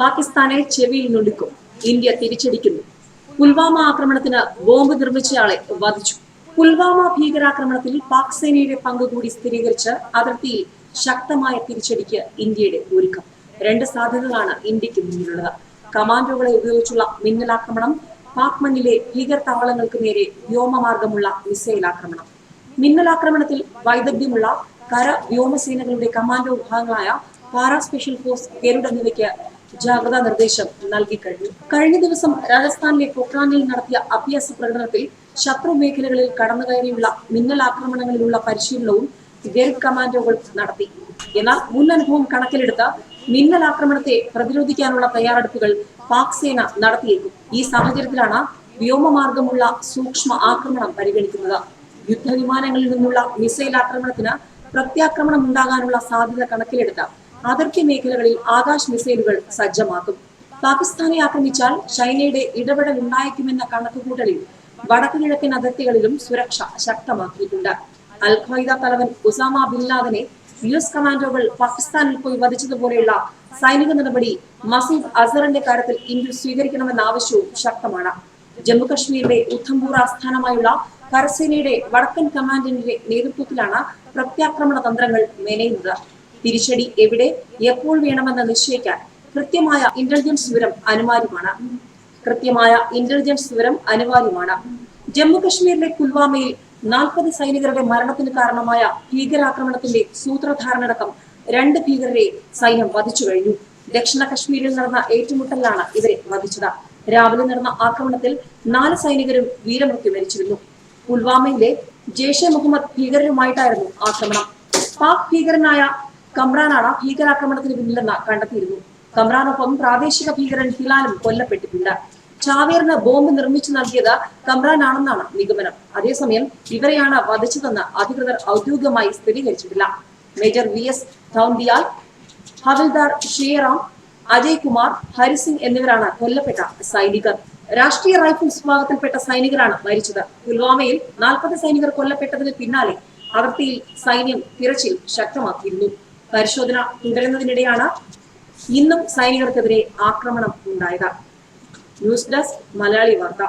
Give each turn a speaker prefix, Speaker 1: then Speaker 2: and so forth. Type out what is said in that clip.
Speaker 1: പാകിസ്ഥാനെ ചെവിയിൽ നൊടുക്കും ഇന്ത്യ തിരിച്ചടിക്കുന്നു. പുൽവാമ ആക്രമണത്തിന് ബോംബ് നിർമ്മിച്ചയാളെ വധിച്ചു. പുൽവാമ ഭീകരാക്രമണത്തിൽ പാക് സേനയുടെ പങ്ക് കൂടി സ്ഥിരീകരിച്ച് അതിർത്തിയിൽ ശക്തമായ തിരിച്ചടിക്ക് ഇന്ത്യയുടെ ഒരുക്കം. രണ്ട് സാധ്യതകളാണ് ഇന്ത്യയ്ക്ക് മുന്നിലുള്ളത്. കമാൻഡോകളെ ഉപയോഗിച്ചുള്ള മിന്നലാക്രമണം പാക് മണ്ണിലെ ഭീകര താവളങ്ങൾക്ക് നേരെ വ്യോമമാർഗമുള്ള മിസൈൽ ആക്രമണം. മിന്നലാക്രമണത്തിൽ വൈദഗ്ധ്യമുള്ള കര വ്യോമസേനകളുടെ കമാൻഡോ വിഭാഗങ്ങളായ പാരാ സ്പെഷ്യൽ ഫോഴ്സ് ഗരുഡ് എന്നിവയ്ക്ക് ജാഗ്രതാ നിർദ്ദേശം നൽകി കഴിഞ്ഞു കഴിഞ്ഞ ദിവസം രാജസ്ഥാനിലെ പൊക്രാനിൽ നടത്തിയ അഭ്യാസ പ്രകടനത്തിൽ ശത്രു മേഖലകളിൽ കടന്നുകയറിയുള്ള മിന്നൽ ആക്രമണങ്ങളിലുള്ള പരിശീലനവും ഗൾഫ് കമാൻഡോകൾ നടത്തി. എന്നാൽ മുൻ അനുഭവം മിന്നൽ ആക്രമണത്തെ പ്രതിരോധിക്കാനുള്ള തയ്യാറെടുപ്പുകൾ പാക് സേന നടത്തിയേക്കും. ഈ സാഹചര്യത്തിലാണ് വ്യോമമാർഗമുള്ള സൂക്ഷ്മ ആക്രമണം പരിഗണിക്കുന്നത്. യുദ്ധവിമാനങ്ങളിൽ നിന്നുള്ള മിസൈൽ ആക്രമണത്തിന് പ്രത്യാക്രമണം ഉണ്ടാകാനുള്ള സാധ്യത കണക്കിലെടുത്ത് അതിർത്തി മേഖലകളിൽ ആകാശ് മിസൈലുകൾ സജ്ജമാക്കും. പാകിസ്ഥാനെ ആക്രമിച്ചാൽ ചൈനയുടെ ഇടപെടൽ ഉണ്ടായേക്കുമെന്ന കണക്കുകൂട്ടലിൽ വടക്കു കിഴക്കൻ അതിർത്തികളിലും സുരക്ഷ ശക്തമാക്കിയിട്ടുണ്ട്. അൽ ഖ്വൈദ തലവൻ ഉസാമ ബിൻ ലാദനെ യു എസ് കമാൻഡോകൾ പാകിസ്ഥാനിൽ പോയി വധിച്ചതുപോലെയുള്ള സൈനിക നടപടി മസൂദ് അസറിന്റെ കാര്യത്തിൽ ഇന്ത്യ സ്വീകരിക്കണമെന്ന ആവശ്യവും ശക്തമാണ്. ജമ്മുകശ്മീരിലെ ഉദ്ധംപൂർ ആസ്ഥാനമായുള്ള കരസേനയുടെ വടക്കൻ കമാൻഡന്റിന്റെ നേതൃത്വത്തിലാണ് പ്രത്യാക്രമണ തന്ത്രങ്ങൾ മെനയുന്നത്. തിരിച്ചടി എവിടെ? എപ്പോൾ വേണമെന്ന് നിശ്ചയിക്കാൻ കൃത്യമായ ഇന്റലിജൻസ് വിവരം അനിവാര്യമാണ്. കൃത്യമായ ഇന്റലിജൻസ് വിവരം അനിവാര്യമാണ്. ജമ്മു കശ്മീരിലെ പുൽവാമയിൽ നാൽപ്പത് സൈനികരുടെ മരണത്തിന് കാരണമായ ഭീകരാക്രമണത്തിന്റെ സൂത്രധാരണടക്കം രണ്ട് ഭീകരരെ സൈന്യം വധിച്ചു കഴിഞ്ഞു. ദക്ഷിണ കശ്മീരിൽ നടന്ന ഏറ്റുമുട്ടലിലാണ് ഇവരെ വധിച്ചത്. രാവിലെ നടന്ന ആക്രമണത്തിൽ നാല് സൈനികരും വീരമൃത്യു വരിച്ചിരുന്നു. പുൽവാമയിലെ ജെയ്ഷെ മുഹമ്മദ് ഭീകരരുമായിട്ടായിരുന്നു ആക്രമണം. പാക് ഭീകരനായ കമ്രാനാണ് ഭീകരാക്രമണത്തിന് പിന്നിലെന്ന് കണ്ടെത്തിയിരുന്നു. കമ്രാനൊപ്പം പ്രാദേശിക ഭീകരൻ ഹിലാലും കൊല്ലപ്പെട്ടിട്ടുണ്ട്. ചാവേറിന് ബോംബ് നിർമ്മിച്ചു നൽകിയത് കമ്രാനാണെന്നാണ് നിഗമനം. അതേസമയം ഇവരെയാണ് വധിച്ചതെന്ന് അധികൃതർ ഔദ്യോഗികമായി സ്ഥിരീകരിച്ചിട്ടില്ല. മേജർ വി എസ് തൗന്തിയാൽ ഹവിൽദാർ ഷേറാം അജയ് കുമാർ ഹരിസിംഗ് എന്നിവരാണ് കൊല്ലപ്പെട്ട സൈനികർ. രാഷ്ട്രീയ റൈഫിൾസ് വിഭാഗത്തിൽപ്പെട്ട സൈനികരാണ് മരിച്ചത്. പുൽവാമയിൽ നാൽപ്പത് സൈനികർ കൊല്ലപ്പെട്ടതിന് പിന്നാലെ അതിർത്തിയിൽ സൈന്യം തിരച്ചിൽ ശക്തമാക്കിയിരുന്നു. പരിശോധന തുടരുന്നതിനിടെയാണ് ഇന്നും സൈനികർക്കെതിരെ ആക്രമണം ഉണ്ടായത്. ന്യൂസ് ഡെസ്ക് മലയാളി വാർത്ത.